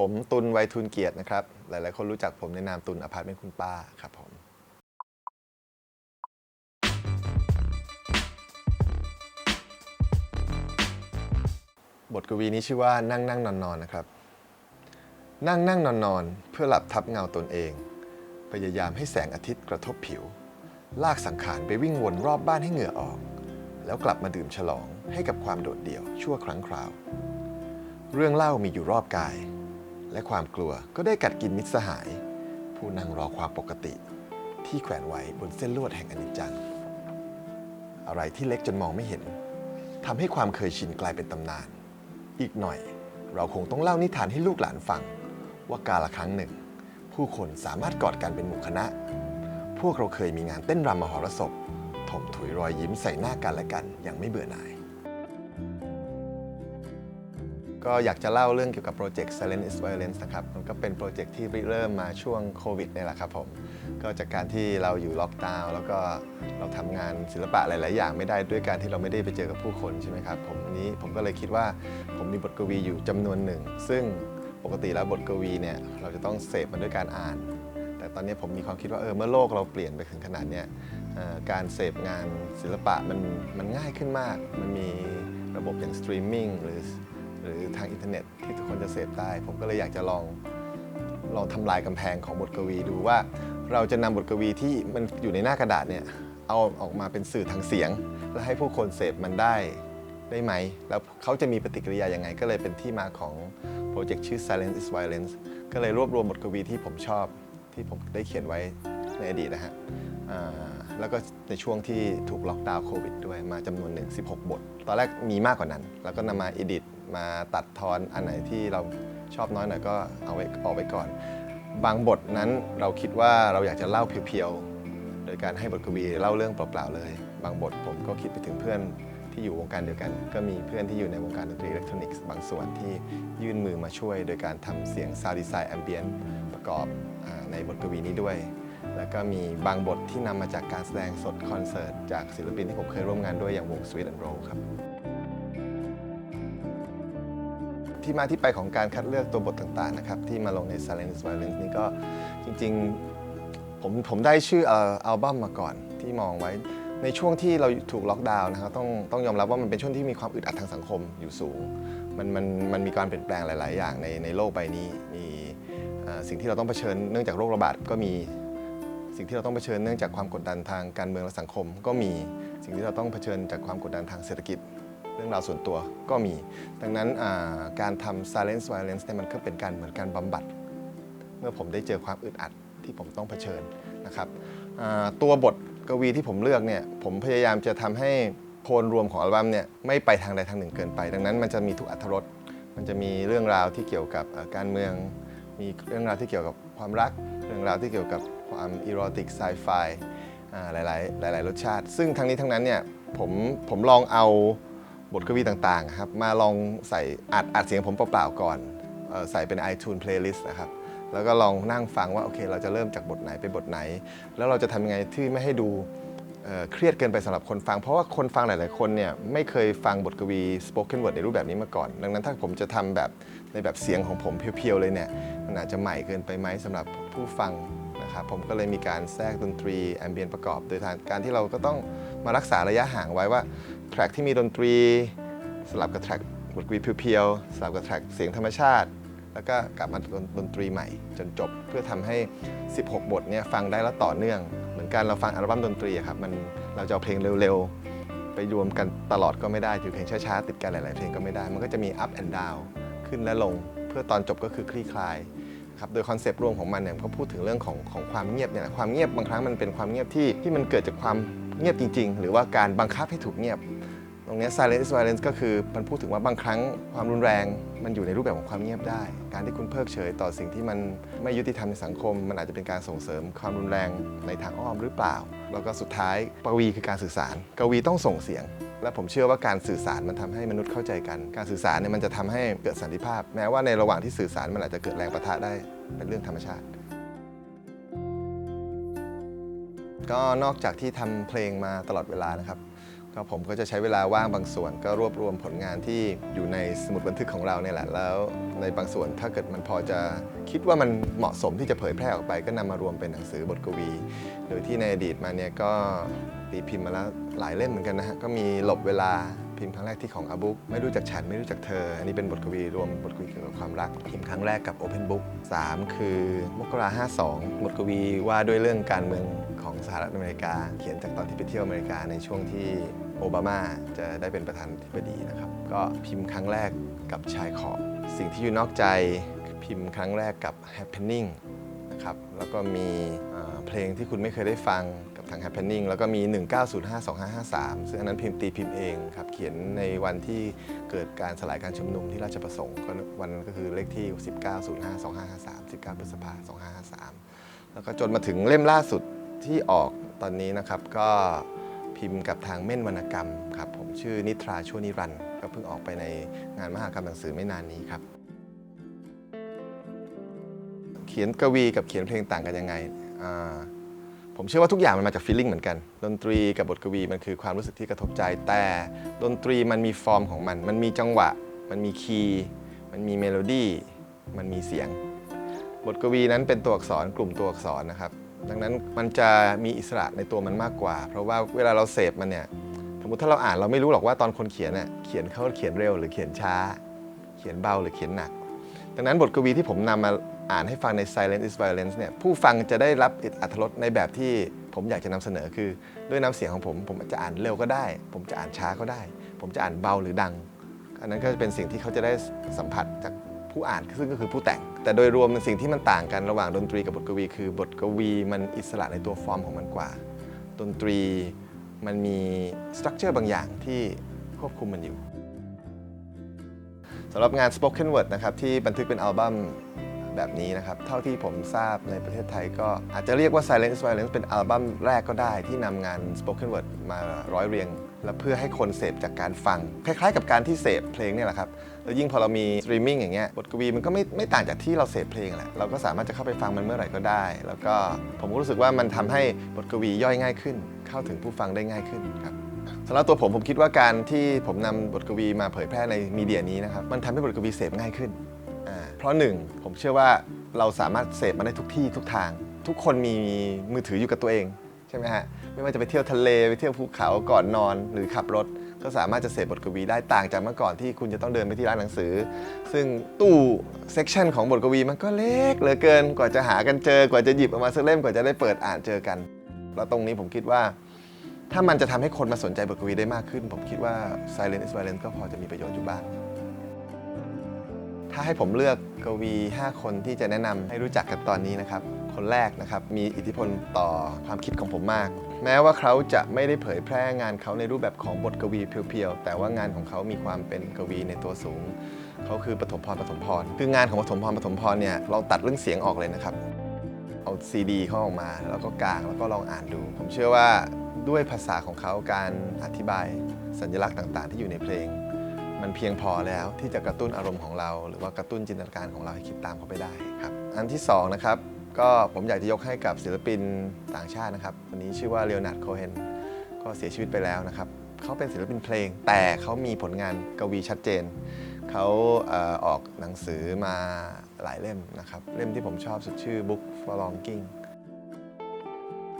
ผมตุลไวทุนเกียรตินะครับ หลาย ๆ คนรู้จักผมในนามตุลอพาร์ตเมนต์คุณป้าครับผม บทกวีนี้ชื่อว่านั่งนั่งนอนนอนนะครับ นั่งนั่งนอนนอนเพื่อหลับทับเงาตนเอง พยายามให้แสงอาทิตย์กระทบผิว ลากสังขารไปวิ่งวนรอบบ้านให้เหงื่อออก แล้วกลับมาดื่มฉลองให้กับความโดดเดี่ยวชั่วครั้งคราว เรื่องเล่ามีอยู่รอบกาย และความกลัวก็ได้กัดกินมิตรสหาย ผู้นั่งรอความปกติ ที่แขวนไว้บนเส้นลวดแห่งอนิจจัง อะไรที่เล็กจนมองไม่เห็นทำให้ความเคยชินกลายเป็นตำนาน อีกหน่อยเราคงต้องเล่านิทานให้ลูกหลานฟัง ว่ากาละครั้งหนึ่ง ผู้คนสามารถกอดกันเป็นหมู่คณะ พวกเราเคยมีงานเต้นรำมหรสพถมถุยรอยยิ้มใส่หน้ากันและกันอย่างไม่เบื่อหน่าย ก็อยากจะเล่าเรื่องเกี่ยวกับโปรเจกต์ Silent is Violence นะครับมันก็เป็นโปรเจกต์ที่ริเริ่มมาช่วงโควิดนี่แหละครับผมก็จากการที่เราอยู่ล็อกดาวน์แล้วก็เราทำงานศิลปะหลาย ๆ อย่างไม่ได้ด้วยการที่เราไม่ได้ไปเจอกับผู้คนใช่ไหมครับผมวันนี้ผมก็เลยคิดว่าผมมีบทกวีอยู่จำนวนหนึ่ง ซึ่งปกติแล้วบทกวีเนี่ยเราจะต้องเสพมันด้วยการอ่าน แต่ตอนนี้ผมมีความคิดว่าเออเมื่อโลกเราเปลี่ยนไปถึงขนาดเนี้ยเอ่อการเสพงานศิลปะมันมันง่ายขึ้นมาก มันมีระบบอย่างสตรีมมิ่งหรือ หรือทางอินเทอร์เน็ตที่ทุกคนจะเสพได้ ผมก็เลยอยากจะลองลองทำลายกำแพงของบทกวีดูว่า เราจะนำบทกวีที่มันอยู่ในหน้ากระดาษเนี่ยเอาออกมาเป็นสื่อทางเสียง และให้ผู้คนเสพมันได้ได้ไหม แล้วเขาจะมีปฏิกิริยายังไง ก็เลยเป็นที่มาของโปรเจกต์ชื่อ Silence is Violence ก็เลยรวบรวมบทกวีที่ผมชอบที่ผมได้เขียนไว้ในอดีตนะฮะแล้วก็ในช่วงที่ถูกล็อกดาวน์โควิดด้วยมาจำนวนหนึ่ง16 บท ตอนแรกมีมากกว่านั้น แล้วก็นำมาอิดิต มาตัดทอนอันไหนที่เราชอบน้อยหน่อยก็เอาไว้ออกไว้ก่อน บางบทนั้นเราคิดว่าเราอยากจะเล่าเพียวๆ โดยการให้บทกวีเล่าเรื่องเปล่าๆเลย บางบทผมก็คิดไปถึงเพื่อนที่อยู่วงการเดียวกัน ก็มีเพื่อนที่อยู่ในวงการดนตรีอิเล็กทรอนิกส์บางส่วนที่ยื่นมือมาช่วย โดยการทำเสียงซาวด์ดีไซน์แอมเบียนประกอบอในบทกวีนี้ด้วย แล้วก็มีบางบทที่นำมาจากการแสดงสดคอนเสิร์ตจากศิลปินที่ผมเคยร่วมงานด้วยอย่างวง Sweet and Roll ครับ ที่มาที่ไปของการคัดเลือกตัวบทต่างๆนะครับที่มาลงใน Silence Violence นี่ก็จริงๆผมผมได้ชื่ออ,อัลบั้มมาก่อนที่มองไว้ในช่วงที่เราถูกล็อกดาวน์นะครับต้องต้องยอมรับว่ามันเป็นช่วงที่มีความอึดอัดทางสังคมอยู่สูง มันมันมันมีการเปลี่ยนแปลงหลาย ๆ อย่างในในโลกใบนี้มีสิ่งที่เราต้องเผชิญเนื่องจากโรคระบาดก็มีสิ่งที่เราต้องเผชิญเนื่องจากความกดดันทางการเมืองและสังคม ก็มีสิ่งที่เราต้องเผชิญจากความกดดันทางเศรษฐกิจ เรื่องราวส่วนตัวก็มี ดังนั้นการทำ silence violence เนี่ยมันก็เป็นการเหมือนการบำบัด เมื่อผมได้เจอความอึดอัดที่ผมต้องเผชิญนะครับตัวบทกวีที่ผมเลือกเนี่ยผมพยายามจะทำให้โพลรวมของอัลบั้มเนี่ยไม่ไปทางใดทางหนึ่งเกินไป ดังนั้นมันจะมีทุกอรรถรสมันจะมีเรื่องราวที่เกี่ยวกับการเมือง มีเรื่องราวที่เกี่ยวกับความรัก เรื่องราวที่เกี่ยวกับความอีโรติกไซไฟหลายๆหลาย ๆ รสชาติ ซึ่งทั้งนี้ทั้งนั้นเนี่ยผมผมลองเอา บทกวีต่างๆครับมาลองใส่อัดอัดเสียงผมเปล่าๆก่อนออใส่เป็น iTunes playlist นะครับแล้วก็ลองนั่งฟังว่าโอเค เราจะเริ่มจากบทไหนไปบทไหน แล้วเราจะทำยังไงที่ไม่ให้ดูเเครียดเกินไปสำหรับคนฟัง เพราะว่าคนฟังหลาย ๆ คนเนี่ยไม่เคยฟังบทกวี spoken word ในรูปแบบนี้มาก่อน ดังนั้นถ้าผมจะทำแบบในแบบเสียงของผมเพียว ๆ เลยเนี่ยมันอาจจะใหม่เกินไปไหมสำหรับผู้ฟังนะครับผมก็เลยมีการแทรกดนตรีแอมเบียนประกอบ โดยการที่เราก็ต้องมารักษาระยะห่างไว้ว่า แทร็กที่มีดนตรี สลับกับแทร็กบทกวีเพียวๆ สลับกับแทร็กเสียงธรรมชาติ แล้วก็กลับมาดนดนตรีใหม่จนจบเพื่อทำให้ 16 บทเนี่ยฟังได้แล้วต่อเนื่อง เหมือนกันเราฟังอัลบั้มดนตรีครับมันเราจะเอาเพลงเร็วๆ ไปรวมกันตลอดก็ไม่ได้หรือเพลงช้าๆ ติดกันหลายๆ เพลงก็ไม่ได้ มันก็จะมี up and down ขึ้นและลง เพื่อตอนจบก็คือคลี่คลายครับโดยคอนเซปต์รวมของมันเนี่ยก็พูดถึงเรื่องของของความเงียบเนี่ยความเงียบบางครั้งมันเป็นความเงียบที่ที่มันเกิดจากความเงียบจริง ๆ หรือว่าการบังคับให้ถูกเงียบ รงเนี้ย silence is violence ก็คือมันพูดถึงว่าบางครั้งความรุนแรงมันอยู่ในรูปแบบของความเงียบได้ การที่คุณเพิกเฉยต่อสิ่งที่มันไม่ยุติธรรมในสังคม มันอาจจะเป็นการส่งเสริมความรุนแรงในทางอ้อมหรือเปล่า แล้วก็สุดท้ายกวีคือการสื่อสาร กวีต้องส่งเสียง และผมเชื่อว่าการสื่อสารมันทำให้มนุษย์เข้าใจกัน การสื่อสารเนี่ยมันจะทำให้เกิดสันติภาพ แม้ว่าในระหว่างที่สื่อสารมันอาจจะเกิดแรงประทะได้เป็นเรื่องธรรมชาติก็นอกจากที่ทำเพลงมาตลอดเวลานะครับ ก็ผมก็จะใช้เวลาว่างบางส่วน ก็รวบรวมผลงานที่อยู่ในสมุดบันทึกของเราเนี่ยแหละ แล้วในบางส่วนถ้าเกิดมันพอจะคิดว่ามันเหมาะสมที่จะเผยแพร่ออกไป ก็นำมารวมเป็นหนังสือบทกวี โดยที่ในอดีตมาเนี่ยก็ตีพิมพ์มาแล้วหลายเล่มเหมือนกันนะฮะ ก็มีหลบเวลาพิมพ์ครั้งแรกที่ของอาบุ๊กไม่รู้จักฉันไม่รู้จักเธอ อันนี้เป็นบทกวีรวมบทกวีเกี่ยวกับความรัก พิมพ์ครั้งแรกกับ Open Book 3 คือมกรา52บทกวีว่าด้วยเรื่องการเมืองของสหรัฐอเมริกา เขียนจากตอนที่ไปเที่ยวอเมริกาในช่วงที่ โอบามาจะได้เป็นประธานาธิบดีนะครับ ก็พิมพ์ครั้งแรกกับชายขอบ สิ่งที่อยู่นอกใจพิมพ์ครั้งแรกกับ Happening นะครับแล้วก็มีเพลงที่คุณไม่เคยได้ฟังกับทาง Happening แล้วก็มี 19052553 ซึ่งอันนั้นพิมพ์ตีพิมพ์เองครับ เขียนในวันที่เกิดการสลายการชุมนุมที่ราชประสงค์ก็วันนั้นก็คือเลขที่ 19052553 19พฤษภาคม2553 แล้วก็จนมาถึงเล่มล่าสุดที่ออกตอนนี้นะครับก็ พิมพ์กับทางเม่นวรรณกรรมครับผมชื่อนิทราชั่วนิรันดร์ก็เพิ่งออกไปในงานมหากรรมหนังสือไม่นานนี้ครับ เขียนกวีกับเขียนเพลงต่างกันยังไงผมเชื่อว่าทุกอย่างมันมาจากฟีลลิ่งเหมือนกัน ดนตรีกับบทกวีมันคือความรู้สึกที่กระทบใจ แต่ดนตรีมันมีฟอร์มของมัน มันมีจังหวะ มันมีคีย์ มันมีเมโลดี้ มันมีเสียง บทกวีนั้นเป็นตัวอักษรกลุ่มตัวอักษรนะครับ ดังนั้นมันจะมีอิสระในตัวมันมากกว่า เพราะว่าเวลาเราเสพมันเนี่ยสมมติถ้าเราอ่านเราไม่รู้หรอกว่าตอนคนเขียนเน่ยเขียนเขาเขียนเร็วหรือเขียนช้า เขียนเบาหรือเขียนหนัก ดังนั้นบทกวีที่ผมนำมาอ่านให้ฟังใน Silence is Violence เนี่ยผู้ฟังจะได้รับอิทอัตรสในแบบที่ผมอยากจะนำเสนอคือ ด้วยน้ำเสียงของผม ผมจะอ่านเร็วก็ได้ ผมจะอ่านช้าก็ได้ ผมจะอ่านเบาหรือดัง อันนั้นก็จะเป็นสิ่งที่เขาจะได้สัมผัสจากผู้อ่านซึ่งก็คือผู้แต่ง แต่โดยรวมเป็นสิ่งที่มันต่างกันระหว่างดนตรีกับบทกวี คือบทกวีมันอิสระในตัวฟอร์มของมันกว่า ดนตรีมันมีสตรัคเจอร์บางอย่างที่ควบคุมมันอยู่สำหรับงาน Spoken Word นะครับ ที่บันทึกเป็นอัลบั้มแบบนี้นะครับ เท่าที่ผมทราบในประเทศไทยก็อาจจะเรียกว่า Silence is Violence เป็นอัลบั้มแรกก็ได้ที่นำงาน Spoken Word มาร้อยเรียง และเพื่อให้คนเสพจากการฟัง คล้ายๆ กับการที่เสพเพลงเนี่ยแหละครับแล้วยิ่งพอเรามีสตรีมมิ่งอย่างเงี้ยบทกวีมันก็ไม่ไม่ต่างจากที่เราเสพเพลงแหละเราก็สามารถจะเข้าไปฟังมันเมื่อไหร่ก็ได้ แล้วก็ผมก็รู้สึกว่ามันทำให้บทกวีย่อยง่ายขึ้น เข้าถึงผู้ฟังได้ง่ายขึ้นครับสำหรับตัวผมผมคิดว่าการที่ผมนำบทกวีมาเผยแพร่ในมีเดียนี้นะครับมันทำให้บทกวีเสพง่ายขึ้นเพราะหนึ่งผมเชื่อว่าเราสามารถเสพมันได้ทุกที่ทุกทาง ทุกคนมีมือถืออยู่กับตัวเอง ช่ไหมฮะ ไม่ว่าจะไปเที่ยวทะเลไปเที่ยวภูเขาก่อนนอนหรือขับรถ ก็สามารถจะเสพบทกวีได้ต่างจากเมื่อก่อนที่คุณจะต้องเดินไปที่ร้านหนังสือ ซึ่งตู้เซกชันของบทกวีมันก็เล็กเหลือเกินกว่าจะหากันเจอกว่าจะหยิบออกมาสักเล่มกว่าจะได้เปิดอ่านเจอกัน แล้วตรงนี้ผมคิดว่า ถ้ามันจะทำให้คนมาสนใจบทกวีได้มากขึ้น ผมคิดว่า Silent is Violence ก็พอจะมีประโยชน์อยู่บ้างถ้าให้ผมเลือกกวี 5 คนที่จะแนะนำให้รู้จักกันตอนนี้นะครับ คนแรกนะครับ มีอิทธิพลต่อความคิดของผมมาก แม้ว่าเขาจะไม่ได้เผยแพร่งานเขาในรูปแบบของบทกวีเพียวๆ แต่ว่างานของเขามีความเป็นกวีในตัวสูง เขาคือปฐมพรปฐมพร คืองานของปฐมพรปฐมพรเนี่ยเราตัดเรื่องเสียงออกเลยนะครับ เอาซีดีเขาออกมาแล้วก็กางแล้วก็ลองอ่านดู ผมเชื่อว่าด้วยภาษาของเขาการอธิบายสัญลักษณ์ต่าง ๆ ที่อยู่ในเพลง มันเพียงพอแล้วที่จะกระตุ้นอารมณ์ของเรา หรือว่ากระตุ้นจินตนาการของเราให้คิดตามเขาไปได้ครับ อันที่สองนะครับ ก็ผมอยากจะยกให้กับศิลปินต่างชาตินะครับวันนี้ชื่อว่าเลโอนาร์ดโคเฮนก็เสียชีวิตไปแล้วนะครับเขาเป็นศิลปินเพลง แต่เขามีผลงานกวีชัดเจนเขาเออออกหนังสือมาหลายเล่มนะครับ เล่มที่ผมชอบสุดชื่อ Book for Longing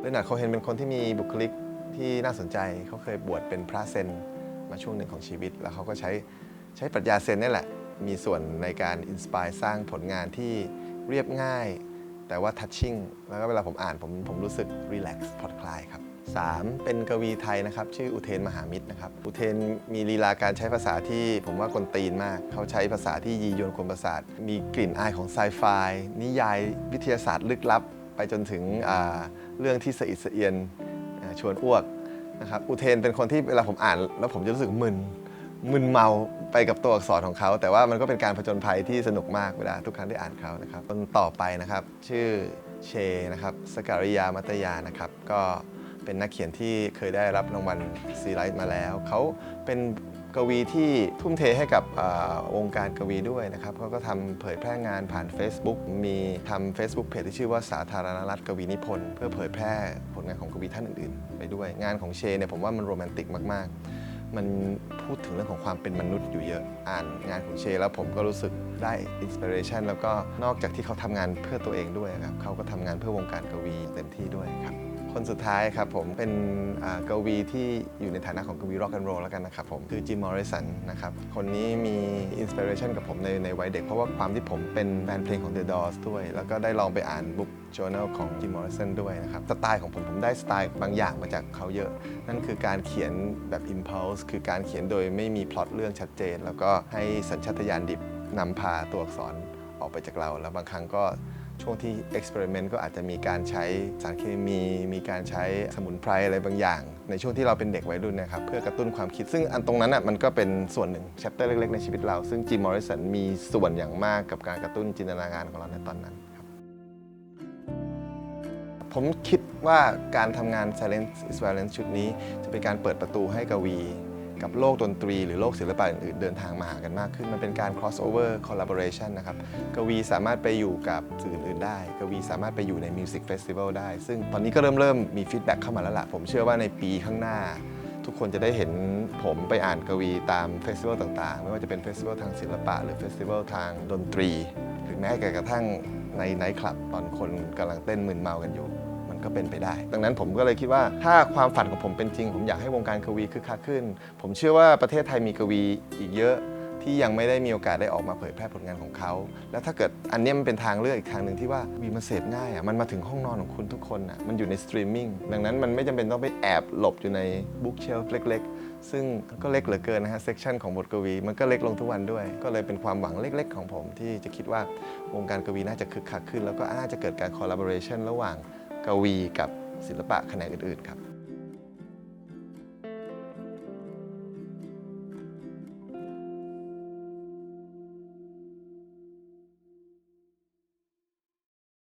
เลนาร์ดโคเฮนเป็นคนที่มีบุคลิกที่น่าสนใจเขาเคยบวชเป็นพระเซนมาช่วงหนึ่งของชีวิต แล้วเขาก็ใช้ใช้ปรัชญาเซนนี่แหละ มีส่วนในการอินสปายสร้างผลงานที่เรียบง่าย แต่ว่าทัชชิ่งแล้วก็เวลาผมอ่านผมผมรู้สึกรีแลกซ์ผ่อนคลายครับ 3. เป็นกวีไทยนะครับ ชื่ออุเทนมหามิตรนะครับ อุเทนมีลีลาการใช้ภาษาที่ผมว่ากวนตีนมาก เขาใช้ภาษาที่ยียวนคนประสาท มีกลิ่นอายของไซไฟนิยายวิทยาศาสตร์ลึกลับ ไปจนถึงเรื่องที่สะอิดสะเอียนชวนอ้วกนะครับอุเทนเป็นคนที่เวลาผมอ่าน แล้วผมจะรู้สึกมึน มึนเมาไปกับตัวอักษรของเขา แต่ว่ามันก็เป็นการผจญภัยที่สนุกมากเวลาทุกครั้งที่อ่านเขานะครับคนต่อไปนะครับ ชื่อเชนะครับสการิยามัตยานะครับ ก็เป็นนักเขียนที่เคยได้รับรางวัลซีไลท์มาแล้ว เขาเป็นกวีที่ทุ่มเทให้กับอ่อวงการกวีด้วยนะครับเขาก็ทำเผยแพร่งานผ่าน Facebook มีทำ Facebook เพจที่ชื่อว่าสาธารณรัฐกวีนิพนธ์เพื่อเผยแพร่ผลงานของกวีท่านอื่นๆ ไปด้วย งานของเชเนี่ยผมว่ามันโรแมนติกมากๆ มันพูดถึงเรื่องของความเป็นมนุษย์อยู่เยอะอ่านงานของเช แล้วผมก็รู้สึกได้อินสปิเรชันแล้วก็นอกจากที่เขาทำงานเพื่อตัวเองด้วยครับเขาก็ทำงานเพื่อวงการกวีเต็มที่ด้วยครับ คนสุดท้ายครับผมเป็นกวีที่อยู่ในฐานะของกวีร็อกแอนด์โรลแล้วกันนะครับผมคือจิมมอริสันนะครับคนนี้มีอินสปิเรชันกับผมในในวัยเด็ก เพราะว่าความที่ผมเป็นแฟนเพลงของ The Doors ด้วย แล้วก็ได้ลองไปอ่านบุ๊ก journal ของจิมมอริสันด้วยนะครับสไตล์ของผมผมได้สไตล์บางอย่างมาจากเขาเยอะ นั่นคือการเขียนแบบ impulse คือการเขียนโดยไม่มีพล็อตเรื่องชัดเจน แล้วก็ให้สัญชาตญาณดิบนำพาตัวอักษรออกไปจากเรา แล้วบางครั้งก็ ช่วงที่เอ็กซ์เพร์เมนต์ก็อาจจะมีการใช้สารเคมี มีการใช้สมุนไพรอะไรบางอย่าง ในช่วงที่เราเป็นเด็กวัยรุ่นนะครับเพื่อกระตุ้นความคิดซึ่งอันตรงนั้นอะมันก็เป็นส่วนหนึ่งแชปเตอร์เล็กๆในชีวิตเรา ซึ่งจิมมอริสันมีส่วนอย่างมากกับการกระตุ้นจินตนาการของเราในตอนนั้นครับผมคิดว่าการทำงาน Silence is Violence ชุดนี้ จะเป็นการเปิดประตูให้กวี กับโลกดนตรีหรือโลกศิลปะอื่นๆเดินทางมาหากันมากขึ้น มันเป็นการ crossover collaboration นะครับกวีสามารถไปอยู่กับสื่ออื่นๆได้ กวีสามารถไปอยู่ใน music festival ได้ ซึ่งตอนนี้ก็เริ่มเริ่มมีฟีดแบ็กเข้ามาแล้วล่ะ ผมเชื่อว่าในปีข้างหน้า ทุกคนจะได้เห็นผมไปอ่านกวีตามเฟสติวัลต่างๆ ไม่ว่าจะเป็นเฟสติวัลทางศิลปะ หรือเฟสติวัลทางดนตรี หรือแม้กระทั่งในไนท์คลับตอนคนกำลังเต้นมึนเมากันอยู่ ก็เป็นไปได้ ดังนั้นผมก็เลยคิดว่าถ้าความฝันของผมเป็นจริง ผมอยากให้วงการกวีคึกคักขึ้น ผมเชื่อว่าประเทศไทยมีกวีอีกเยอะที่ยังไม่ได้มีโอกาสได้ออกมาเผยแพร่ผลงานของเขา แล้วถ้าเกิดอันนี้มันเป็นทางเลือกอีกทางหนึ่งที่ว่าวีมันเสพง่ายอะ มันมาถึงห้องนอนของคุณทุกคนอะ มันอยู่ในสตรีมมิ่ง ดังนั้นมันไม่จำเป็นต้องไปแอบหลบอยู่ในบุ๊กเชลฟ์เล็ก ๆ ซึ่งก็เล็กเหลือเกินนะฮะ เซกชันของบทกวี มันก็เล็กลงทุกวันด้วย ก็เลยเป็นความหวังเล็ก ๆ ของผมที่จะคิดว่าวงการกวีน่าจะคึกคักขึ้น แล้วก็น่าจะเกิดการคอลลาบอร์เรชันระหว่าง กวีกับศิลปะแขนงอื่นๆครับ